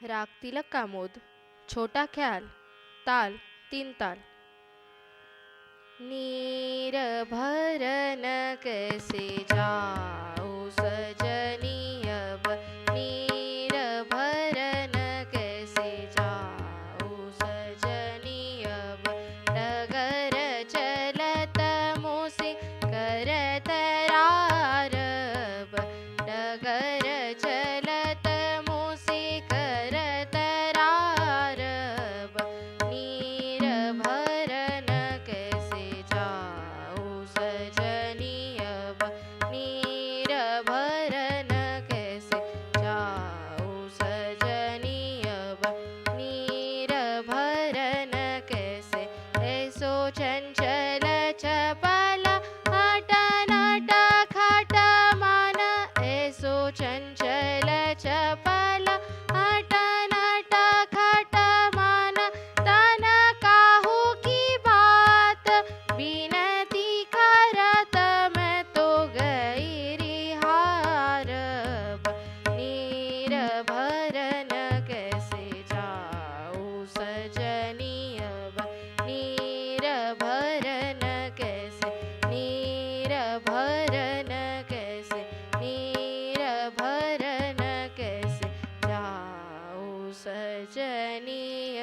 राग तिलक कामोद छोटा ख्याल ताल तीन ताल. नीर भरन कसे जा भरन कैसे जाओ सजनिय